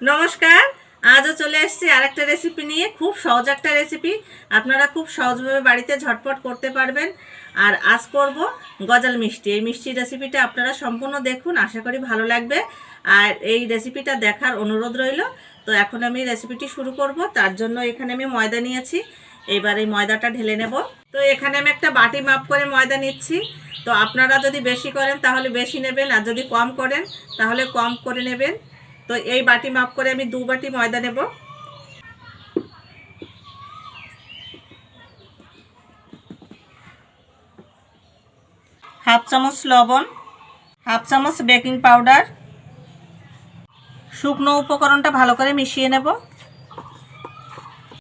নমস্কার, আজও চলে এসেছি আরেকটা রেসিপি নিয়ে, খুব সহজ একটা রেসিপি আপনারা খুব সহজভাবে বাড়িতে ঝটপট করতে পারবেন। আর আজ করব গজাল মিষ্টি। এই মিষ্টি রেসিপিটা আপনারা সম্পূর্ণ দেখুন, আশা করি ভালো লাগবে। আর এই রেসিপিটা দেখার অনুরোধ রইল। তো এখন আমি রেসিপিটি শুরু করব। তার জন্য এখানে আমি ময়দা নিয়েছি। এবার এই ময়দাটা ঢেলে নেব। তো এখানে আমি একটা বাটি মাপ করে ময়দা নিচ্ছি। তো আপনারা যদি বেশি করেন তাহলে বেশি নেবেন, আর যদি কম করেন তাহলে কম করে নেবেন। তো এই বাটি মাপ করে আমি দু বাটি ময়দা নেব। হাফ চামচ লবণ, হাফ চামচ বেকিং পাউডার। শুকনো উপকরণটা ভালো করে মিশিয়ে নেব।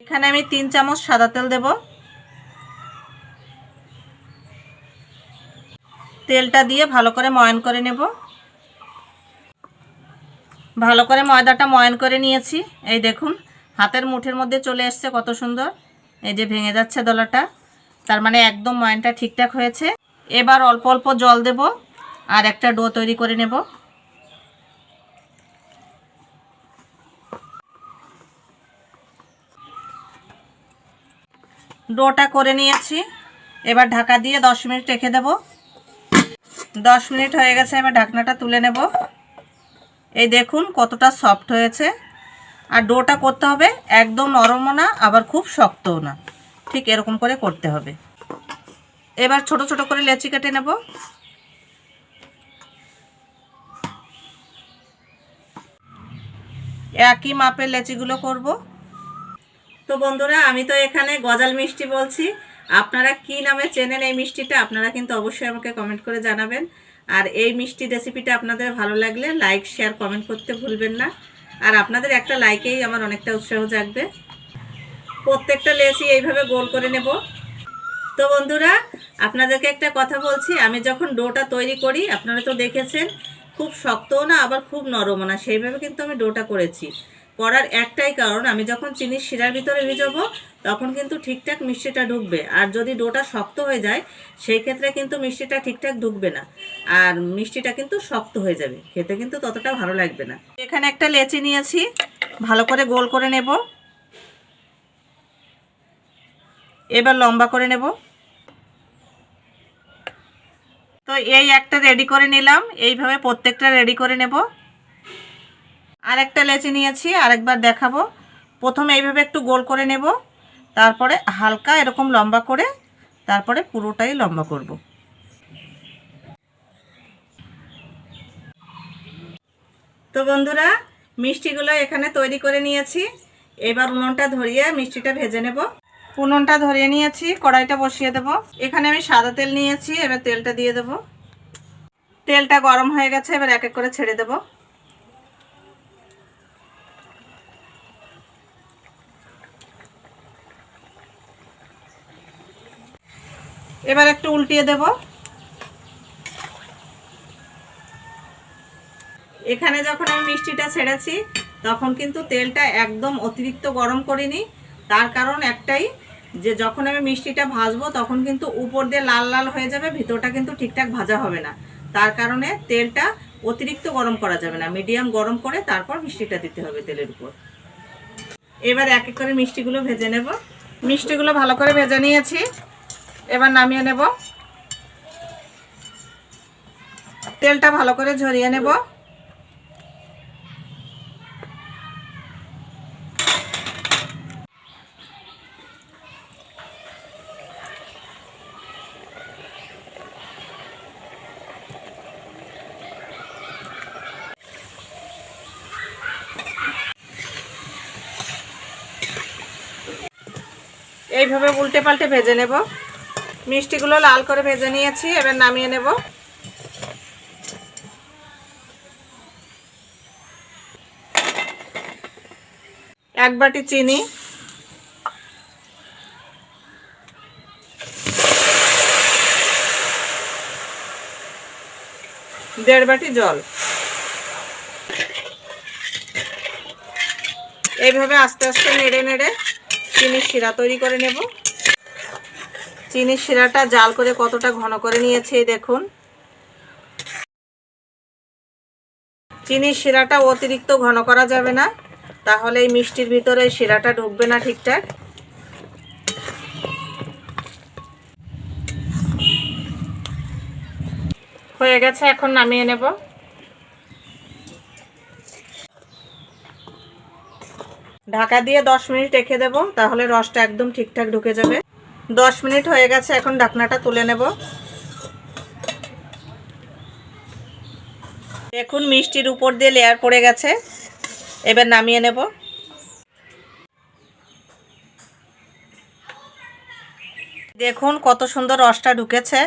এখানে আমি তিন চামচ সাদা তেল দেব। তেলটা দিয়ে ভালো করে ময়ন করে নেব। ভালো করে ময়দাটা ময়ন করে নিয়েছি। এই দেখুন, হাতের মুঠের মধ্যে চলে এসছে কত সুন্দর। এই যে ভেঙে যাচ্ছে দলাটা, তার মানে একদম ময়নটা ঠিকঠাক হয়েছে। এবার অল্প অল্প জল দেব আর একটা ডো তৈরি করে নেব। ডোটা করে নিয়েছি। এবার ঢাকা দিয়ে দশ মিনিট রেখে দেব। দশ মিনিট হয়ে গেছে, এবার ঢাকনাটা তুলে নেব। এই দেখুন কতটা সফট হয়েছে। আর ডোটা করতে হবে একদম নরমও না, আবার খুব শক্তও না। ঠিক এরকম করে করতে হবে। এবার ছোট ছোট করে লেচি কেটে নেব। একই মাপের লেচিগুলো করব। তো বন্ধুরা, আমি তো এখানে গজাল মিষ্টি বলছি। আপনারা কি নামে চেনেন এই মিষ্টিটা, আপনারা কিন্তু অবশ্যই আমাকে কমেন্ট করে জানাবেন। আর এই মিষ্টি রেসিপিটা আপনাদের ভালো লাগলে লাইক শেয়ার কমেন্ট করতে ভুলবেন না। আর আপনাদের একটা লাইকেই আমার অনেকটা উৎসাহ জাগবে। প্রত্যেকটা লেসি এইভাবে গোল করে নেব। তো বন্ধুরা, আপনাদেরকে একটা কথা বলছি, আমি যখন ডোটা তৈরি করি, আপনারা তো দেখেছেন, খুব শক্তও না, আবার খুব নরমও না, সেইভাবে কিন্তু আমি ডোটা করেছি। করার একটাই কারণ, আমি যখন চিনির শিরার ভিতরে ভিজাবো তখন কিন্তু ঠিকঠাক মিষ্টিটা ঢুকবে। আর যদি ডোটা শক্ত হয়ে যায়, সেই ক্ষেত্রে কিন্তু মিষ্টিটা ঠিকঠাক ঢুকবে না। আর মিষ্টিটা কিন্তু শক্ত হয়ে যাবে। খেতে কিন্তু ততটা ভালো লাগবে না। এখানে একটা লেচি নিয়েছি। ভালো করে গোল করে নেব। এবার লম্বা করে নেব। তো এই একটা রেডি করে নিলাম। এইভাবে প্রত্যেকটা রেডি করে নেব। আর একটা লেচি নিয়েছি, আরেকবার দেখাবো। প্রথমে এইভাবে একটু গোল করে নেব, তারপরে হালকা এরকম লম্বা করে, তারপরে পুরোটাই লম্বা করব। তো বন্ধুরা, মিষ্টিগুলো এখানে তৈরি করে নিয়েছি। এবার উনুনটা ধরিয়ে মিষ্টিটা ভেজে নেব। উনুনটা ধরিয়ে নিয়েছি, কড়াইটা বসিয়ে দেব। এখানে আমি সাদা তেল নিয়েছি, এবার তেলটা দিয়ে দেব। তেলটা গরম হয়ে গেছে, এবার এক এক করে ছেড়ে দেব। এবার একটু উল্টিয়ে দেব। এখানে যখন আমি মিষ্টিটা ছেড়েছি, তখন কিন্তু তেলটা একদম অতিরিক্ত গরম করিনি। তার কারণ একটাই, যে যখন আমি মিষ্টিটা ভাজবো, তখন কিন্তু উপর দিয়ে লাল লাল হয়ে যাবে, ভিতরটা কিন্তু ঠিকঠাক ভাজা হবে না। তার কারণে তেলটা অতিরিক্ত গরম করা যাবে না, মিডিয়াম গরম করে তারপর মিষ্টিটা দিতে হবে তেলের উপর। এবার এক এক করে মিষ্টিগুলো ভেজে নেব। মিষ্টিগুলো ভালো করে ভেজে নিয়েছি। এবার নামিয়ে নেব। তেলটা ভালো করে ঝরিয়ে নেব। এইভাবে উল্টে পাল্টে ভেজে নেব। মিষ্টিগুলো লাল করে ভেজে নিয়েছি, এবার নামিয়ে নেব। এক বাটি চিনি। দেড় বাটি জল। এইভাবে আস্তে আস্তে নেড়ে নেড়ে চিনির শিরা তৈরি করে নেব। চিনির শিরাটা জাল করে কতটা ঘন করে নিয়েছি দেখুন। চিনির শিরাটা অতিরিক্ত ঘন করা যাবে না, তাহলে এই মিষ্টির ভিতরে শিরাটা ঢুকবে না ঠিকঠাক। হয়ে গেছে, এখন নামিয়ে নেব। ঢাকা দিয়ে দশ মিনিট রেখে দেব, তাহলে রসটা একদম ঠিকঠাক ঢুকে যাবে। দশ মিনিট হয়ে গেছে, এখন ঢাকনাটা তুলে নেব। দেখুন, মিষ্টির উপর দিয়ে লেয়ার পড়ে গেছে। এবার নামিয়ে নেব। দেখুন, কত সুন্দর রসটা ঢুকেছে।